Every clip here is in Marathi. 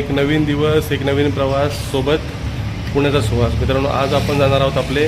एक नवीन दिवस एक नवीन प्रवास सोबत पुण्याचा सुवास. मित्रांनो आज आपण जाणार आहोत आपले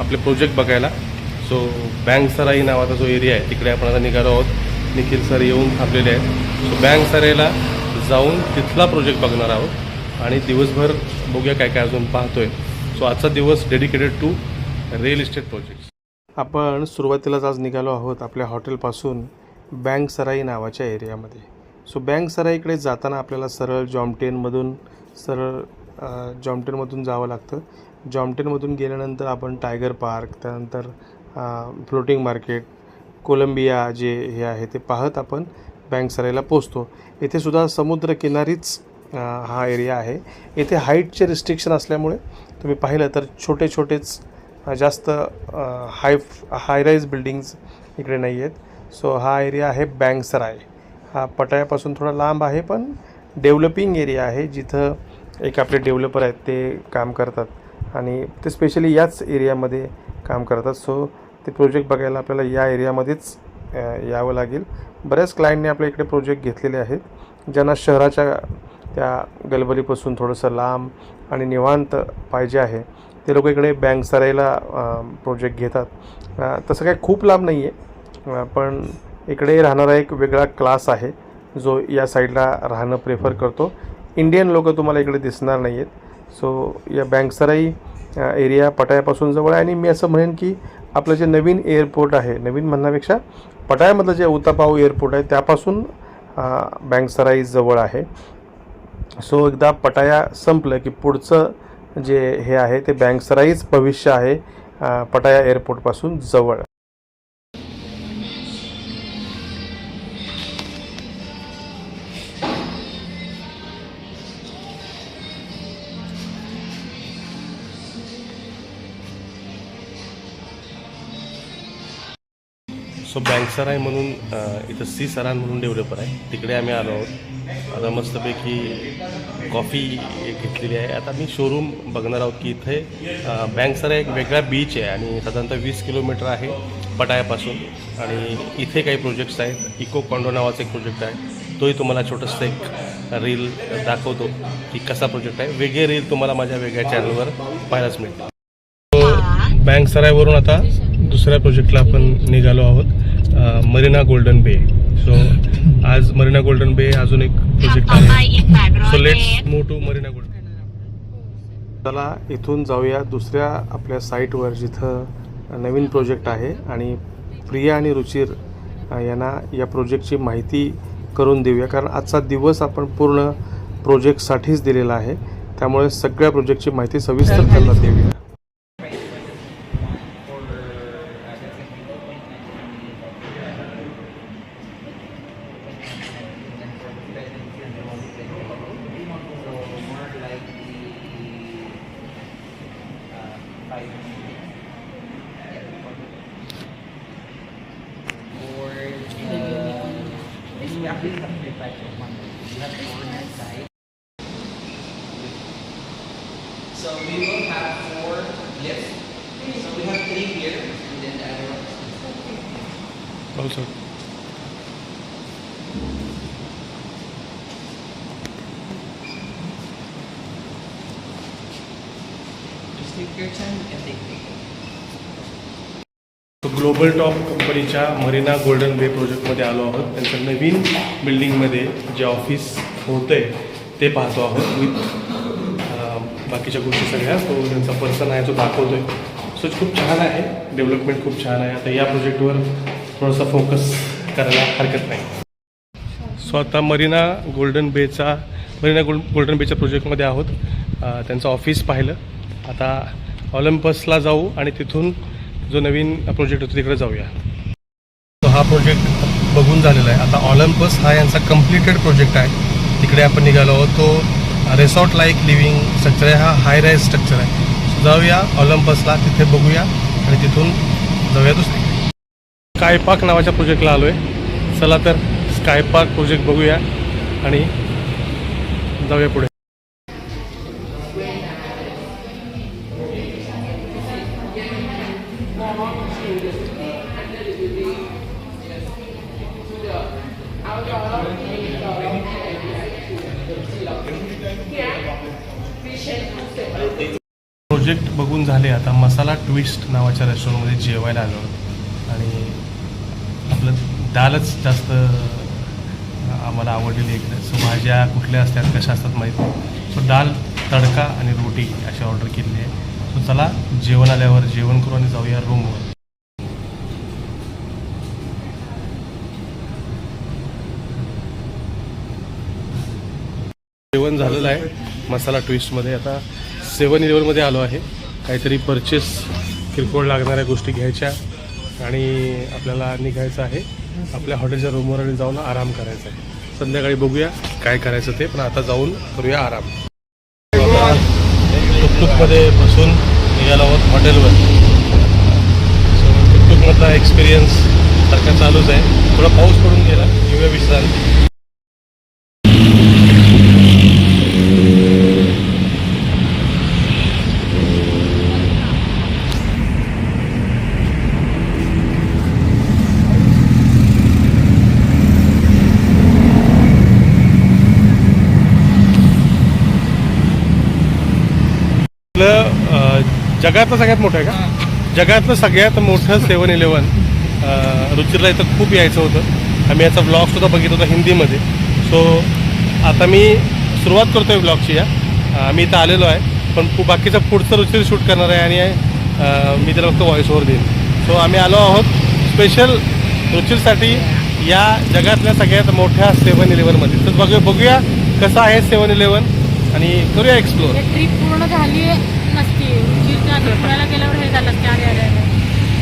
आपले प्रोजेक्ट बघायला. सो बँक सराई नावाचा जो एरिया आहे तिकडे आपण आता निघालो आहोत. निखिल सर येऊन थांबलेले आहेत. सो बँक सराईला जाऊन तिथला प्रोजेक्ट बघणार आहोत. आणि दिवसभर बघूया काय काय अजून पाहतोय. सो आजचा दिवस dedicated to real estate project आपण सुरुवातीलाच आज निघालो आहोत आपल्या हॉटेलपासून बँक सराई नावाच्या एरियामध्ये सो बँक सराईकडे जाताना आपल्याला सरळ जॉमटेनमधून सरळ जॉमटेनमधून जावं लागतं. जॉमटेनमधून गेल्यानंतर आपण टायगर पार्क त्यानंतर फ्लोटिंग मार्केट कोलंबिया जे हे आहे ते पाहत आपण बँक सराईला पोचतो. इथेसुद्धा समुद्रकिनारीच हा एरिया आहे. येथे हाईटचे रिस्ट्रिक्शन असल्यामुळे तुम्ही पाहिलं तर छोटे छोटेच जास्त हाय हायराईज बिल्डिंग्ज बिल्डिंग्स इकडे नाही आहेत सो हा एरिया आहे बँक सराय हा पटायापासून थोडा लांब आहे पण डेव्हलपिंग एरिया आहे जिथं एक आपले डेव्हलपर आहेत ते काम करतात आणि ते स्पेशली याच एरियामध्ये काम करतात. सो ते प्रोजेक्ट बघायला आपल्याला या एरियामध्येच यावं लागेल. बऱ्याच क्लायंटने आपल्या इकडे प्रोजेक्ट घेतलेले आहेत ज्यांना शहराच्या त्या गलबलीपासून थोडंसं लांब आणि निवांत पाहिजे आहे. ते लोक इकडे बँक सरायला प्रोजेक्ट घेतात. तसं काही खूप लांब नाही आहे पण इकडे राहणारा एक वेगळा क्लास आहे जो या साईडला राहणं प्रेफर करतो. इंडियन लोक तुम्हाला इकडे दिसणार नाही आहेत सो या बँकसराई एरिया पटायापासून जवळ आहे. आणि मी असं म्हणेन की आपलं जे नवीन एअरपोर्ट आहे नवीन म्हणण्यापेक्षा पटायामधलं जे उतापाव एअरपोर्ट आहे त्यापासून बँकसराई जवळ आहे. सो एकदा पटाया संपलं की पुढचं जे हे आहे ते बँकसराईच भविष्य आहे पटाया एअरपोर्टपासून जवळ. सो बँक आहे म्हणून इथं सी सरान म्हणून डेव्हलपर आहे. तिकडे आम्ही आलो आहोत. आता मस्तपैकी कॉफी घेतलेली आहे. आता मी शोरूम बघणार आहोत की इथे अ, बँक एक वेगळा बीच आहे आणि साधारणतः वीस किलोमीटर आहे पटायापासून. आणि इथे काही प्रोजेक्ट्स आहेत. इको कॉन्डो नावाचा एक प्रोजेक्ट आहे. तोही तुम्हाला छोटंसं एक रील दाखवतो की कसा प्रोजेक्ट आहे. वेगळे रील तुम्हाला माझ्या वेगळ्या चॅनलवर पाहायलाच मिळतील. बँक सरायवरून आता दुसऱ्या प्रोजेक्टला आपण निघालो आहोत. Marina Golden Bay. सो आज मरीना गोल्डन बे अजून एक प्रोजेक्ट आहे. So let's move to Marina Golden चला इथून जाऊया दुसऱ्या आपल्या साईटवर जिथं नवीन प्रोजेक्ट आहे आणि प्रिया आणि रुचिर यांना या प्रोजेक्टची माहिती करून देऊया. कारण आजचा दिवस आपण पूर्ण प्रोजेक्टसाठीच दिलेला आहे. त्यामुळे सगळ्या प्रोजेक्टची माहिती सविस्तर त्यांना देऊया. Lifts. So we have three here, and then the other one also just take your time and take pictures. Global top कंपनीच्या मरीना गोल्डन बे प्रोजेक्टमध्ये आलो आहोत त्यांचं नवीन बिल्डिंगमध्ये जे ऑफिस होतं आहे ते पाहतो आहोत विथ बाकीच्या गोष्टी सगळ्या तो त्यांचा पर्सन आहे तो दाखवतो आहे सो खूप छान आहे. डेव्हलपमेंट खूप छान आहे. आता या प्रोजेक्टवर थोडासा फोकस करायला हरकत नाही. सो आता मरीना गोल्डन बेचा मरीना गोल्ड गोल्डन बेच्या प्रोजेक्टमध्ये आहोत. त्यांचं ऑफिस पाहिलं. आता ऑलिम्पसला जाऊ आणि तिथून जो नवीन प्रोजेक्ट होतो तिकडे जाऊया. तो हा प्रोजेक्ट बघून झालेला आहे. आता ऑलिम्पस हा यांचा कम्प्लिटेड प्रोजेक्ट आहे. तिकडे आपण निघालो आहोत. तो रेसॉर्ट लाईक लिव्हिंग स्ट्रक्चर आहे. हा हाय राईज स्ट्रक्चर आहे. जाऊया ऑलिम्पसला. तिथे बघूया आणि तिथून जाऊया दुसरी स्काय पार्क नावाच्या प्रोजेक्टला आलो आहे चला तर स्काय पार्क प्रोजेक्ट बघूया आणि जाऊया पुढे. बघून झाले. आता मसाला ट्विस्ट नावाच्या रेस्टॉरंटमध्ये जेवायला आलो. आणि आपलं दालच जास्त आम्हाला आवडलेली इकडे सो भाज्या कुठल्या असतात कशा असतात माहीत नाही. सो दाल तडका आणि रोटी अशी ऑर्डर केलेली आहे. सो चला जेवण आल्यावर जेवण करू आणि जाऊया रूमवर जेवण झालेलं आहे. मसाला ट्विस्टमध्ये आता सेवन इलेवनमध्ये आलो आहे. काहीतरी परचेस किरकोळ लागणाऱ्या गोष्टी घ्यायच्या आणि आपल्याला निघायचं आहे. आपल्या हॉटेलच्या रूमवर आणि जाऊन आराम करायचा आहे. संध्याकाळी बघूया काय करायचं ते पण आता जाऊन करूया आराम. टुकटुकमध्ये बसून निघालो आहोत हॉटेलवर सो टुकटुकमधला एक्सपिरियन्स सारखा चालूच आहे. थोडा पाऊस पडून गेला घेऊया विश्रांती आपलं अ, जगातलं सगळ्यात मोठं आहे का? जगातलं सगळ्यात मोठं सेवन इलेवन रुचिरला इथं खूप यायचं होतं. आम्ही याचा ब्लॉग सुद्धा बघितला होता हिंदीमध्ये. सो आता मी सुरुवात करतो आहे ब्लॉगची या आम्ही इथं आलेलो आहे पण पु- बाकीचं पुढचं रुचिर शूट करणार आहे आणि मी त्याला फक्त व्हॉइस ओव्हर देईन. सो आम्ही आलो आहोत स्पेशल रुचिरसाठी या जगातल्या सगळ्यात मोठ्या सेवन इलेवनमध्ये तर बघू बघूया कसं आहे सेवन इलेवन आणि करूया एक्सप्लोर ट्रिप पूर्ण झाली नसती. पुण्याला गेल्यावर हे झालं असते आले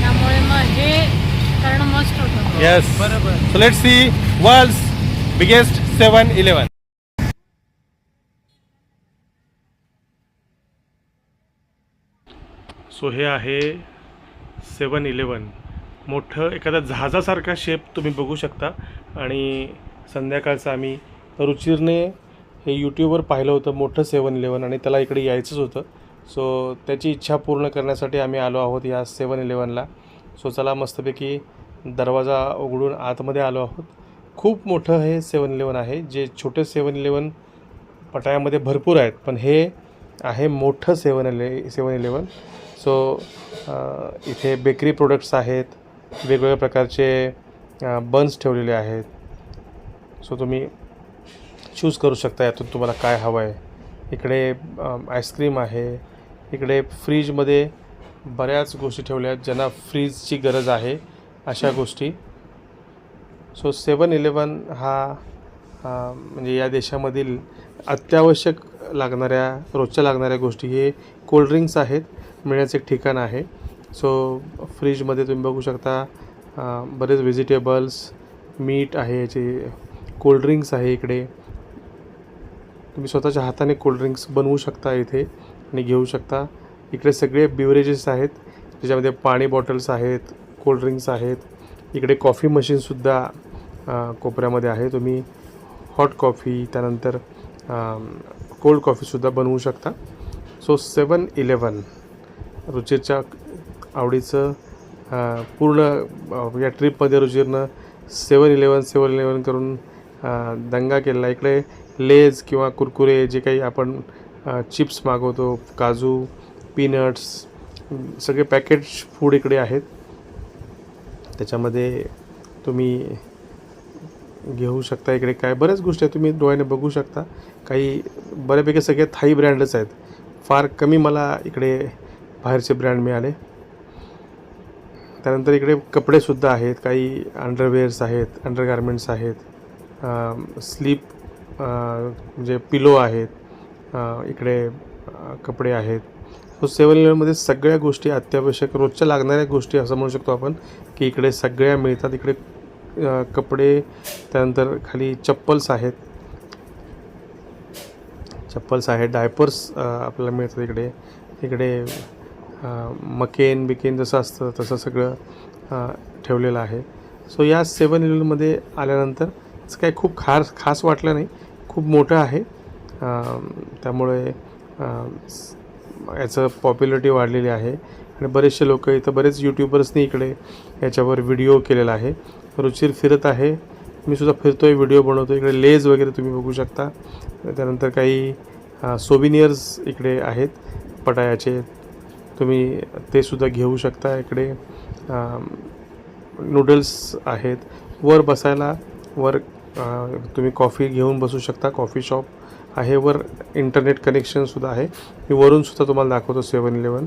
त्यामुळे मग हे करणं मस्ट होतं. Yes. बरोबर. So let's see world's biggest 7-Eleven. So हे आहे सेवन इलेवन मोठं एखाद्या जहाजासारखा शेप तुम्ही बघू शकता. आणि संध्याकाळचं आम्ही रुचिरने हे यूट्यूबवर पाहिलं होतं मोठं सेवन इलेवन आणि त्याला इकडे यायचंच होतं. सो त्याची इच्छा पूर्ण करण्यासाठी आम्ही आलो आहोत या सेवन इलेवनला सो चला मस्तपैकी दरवाजा उघडून आतमध्ये आलो आहोत. खूप मोठं हे सेवन इलेवन आहे जे छोटे सेवन इलेवन पटायामध्ये भरपूर आहेत पण हे आहे मोठं सेवन इले सेवन इलेवन सो इथे बेकरी प्रोडक्ट्स आहेत वेगवेगळ्या प्रकारचे बन्स ठेवलेले आहेत. सो तुम्ही चूज करू शकता यातून तुम्हाला काय हवं आहे इकडे आईस्क्रीम आहे इकडे फ्रीजमध्ये बऱ्याच गोष्टी ठेवल्या आहेत ज्यांना फ्रीजची गरज आहे अशा गोष्टी. सो सेवन इलेवन हा म्हणजे या देशामधील अत्यावश्यक लागणाऱ्या रोजच्या लागणाऱ्या गोष्टी हे कोल्ड्रिंक्स आहेत मिळण्याचं एक ठिकाण आहे. सो फ्रीजमध्ये तुम्ही बघू शकता बरेच व्हेजिटेबल्स मीठ आहे याचे कोल्ड्रिंक्स आहे इकडे. तुम्ही स्वतःच्या हाताने कोल्ड्रिंक्स बनवू शकता इथे. आणि घेऊ शकता. इकडे सगळे बिवरेजेस आहेत. त्याच्यामध्ये पाणी बॉटल्स आहेत कोल्ड्रिंक्स आहेत. इकडे कॉफी मशीनसुद्धा कोपऱ्यामध्ये आहे. तुम्ही हॉट कॉफी त्यानंतर कोल्ड कॉफीसुद्धा बनवू शकता. सो सेवन इलेवन रुचिरच्या आवडीचं पूर्ण या ट्रिपमध्ये रुचिरनं सेवन इलेवन सेवन इलेवन करून दंगा केलेला. इकडे लेज किंवा कुरकुरे जे काही आपण चिप्स मागवतो काजू पीनट्स सगळे पॅकेट फूड इकडे आहेत. त्याच्यामध्ये तुम्ही घेऊ शकता इकडे काय. बऱ्याच गोष्टी आहेत तुम्ही डोळ्याने बघू शकता. काही बऱ्यापैकी सगळे थाई ब्रँडच आहेत. फार कमी मला इकडे बाहेरचे ब्रँड मिळाले. त्यानंतर इकडे कपडेसुद्धा आहेत. काही अंडरवेअर्स आहेत अंडरगार्मेंट्स आहेत. स्लीप म्हणजे पिलो आहेत. इकडे कपडे आहेत. सो सेवन इलेवनमध्ये सगळ्या गोष्टी अत्यावश्यक रोजच्या लागणाऱ्या गोष्टी असं म्हणू शकतो आपण की इकडे सगळ्या मिळतात. इकडे कपडे त्यानंतर खाली चप्पल्स आहेत. चप्पल्स आहेत डायपर्स आपल्याला मिळतात इकडे. इकडे मकेन बिकेन जसं असतं तसं सगळं ठेवलेलं आहे. सो या सेवन इलेवनमध्ये आल्यानंतर असं खूप खास खास वाटलं नाही. खूप मोठं आहे. त्यामुळे याचं पॉप्युलरिटी वाढलेली आहे. आणि बरेचसे लोक इथं बरेच यूट्यूबर्सनी इकडे याच्यावर व्हिडिओ केलेला आहे. रुचीर फिरत आहे. मी सुद्धा फिरतो आहे व्हिडिओ बनवतो इकडे लेज वगैरे तुम्ही बघू शकता. त्यानंतर काही सोविनियर्स इकडे आहेत. पटायाचे. तुम्ही ते सुद्धा घेऊ शकता इकडे. नूडल्स आहेत. वर बसायला वर तुम्ही कॉफी घेऊन बसू शकता. कॉफी शॉप आहे वर इंटरनेट कनेक्शनसुद्धा आहे. मी वरूनसुद्धा तुम्हाला दाखवतो सेवन इलेवन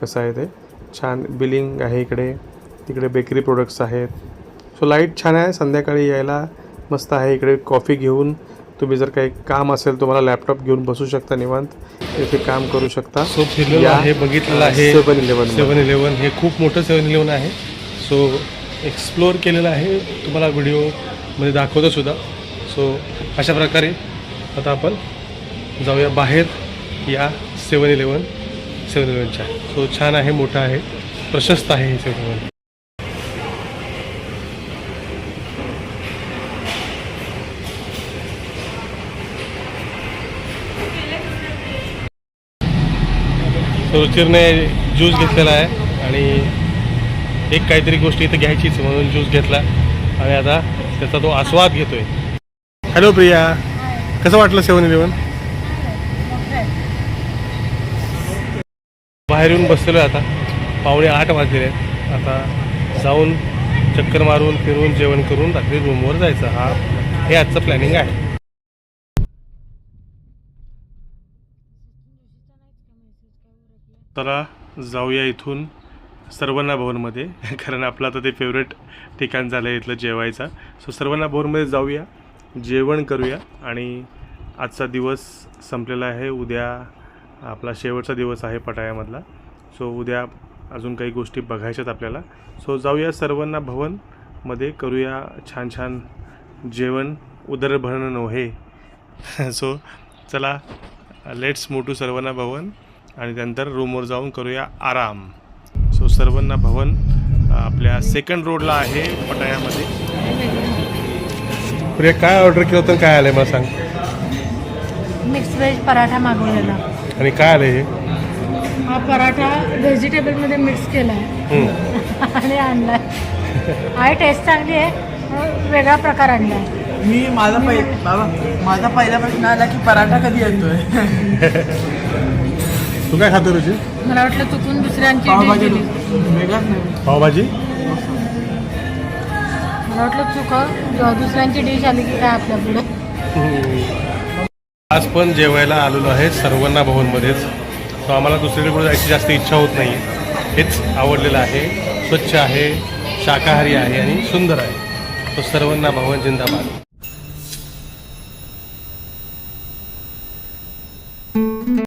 कसं आहे ते. छान बिलिंग आहे इकडे. इकडे बेकरी प्रोडक्ट्स आहेत. सो लाइट छान आहे. संध्याकाळी यायला मस्त आहे. इकडे कॉफी घेऊन तुम्ही जर काही काम असेल तुम्हाला लॅपटॉप घेऊन बसू शकता निवांत. इथे काम करू शकता. सो फिरलेलं आहे बघितलेलं आहे. सेवन इलेवन सेवन इलेवन हे खूप मोठं सेवन इलेवन आहे. सो एक्सप्लोअर केलेलं आहे. तुम्हाला व्हिडिओमध्ये दाखवतो सुद्धा. सो अशा प्रकारे आता आपण जाऊया बाहेर या सेवन इलेवन सेवन इलेवनच्या सो छान आहे मोठा आहे प्रशस्त आहे हे सेवन इलेवन रुचिरने ज्यूस घेतलेला आहे आणि एक काहीतरी गोष्ट इथं घ्यायचीच म्हणून ज्यूस घेतला. आणि आता त्याचा तो आस्वाद घेतोय. हॅलो प्रिया. कसं वाटलं सेवन इलेवन बाहेर येऊन बसलेलो आहे आता. पावणे आठ वाजलेले आहेत. आता जाऊन चक्कर मारून फिरून जेवण करून रात्री रूमवर जायचं. हा हे आजचं प्लॅनिंग आहे. चला जाऊया इथून सर्वना भवनमध्ये. कारण आपलं आता ते फेवरेट ठिकाण झालं आहे इथलं जेवायचा. सो सर्वना भवनमध्ये जाऊया. जेवण करूया आणि आजचा दिवस संपलेला आहे. उद्या आपला शेवटचा दिवस आहे पटायामधला. सो उद्या अजून काही गोष्टी बघायच्यात आपल्याला. सो जाऊया सर्वांना भवनमध्ये करूया छान छान जेवण. उदरभरण नव्हे सो चला लेट्स मोटू सर्वांना भवन आणि त्यानंतर रूमवर जाऊन करूया आराम. सो सर्वांना भवन आपल्या सेकंड रोडला आहे पटायामध्ये. प्रिया काय ऑर्डर केलं होतं आणि काय आलं मला सांग. मिक्स व्हेज पराठा मागवलेला. आणि काय आलं हे? हा पराठा व्हेजिटेबलमध्ये मिक्स केला आहे हं. आणि आणलाय. आहे टेस्ट चांगली आहे वेगळा प्रकार आणलाय. मी माझा पहि बाबा माझा पहिला प्रश्न आला की पराठा कधी येतोय? तू काय खातो रुची मला वाटलं चुकून दुसऱ्यांची पावभाजी dish दिली. वेगळाच नाही. पावभाजी? मला चुकं. दुसऱ्यांची डिश आली की काय आपल्या पुढे? आज पण जेवायला आलेलो आहे सर्वांना भवनमध्येच. तो आम्हाला दुसरीकडे जायची जास्त इच्छा होत नाही. हेच आवडलेलं आहे. स्वच्छ आहे शाकाहारी आहे आणि सुंदर आहे. तो सर्वांना भवन जिंदाबाद.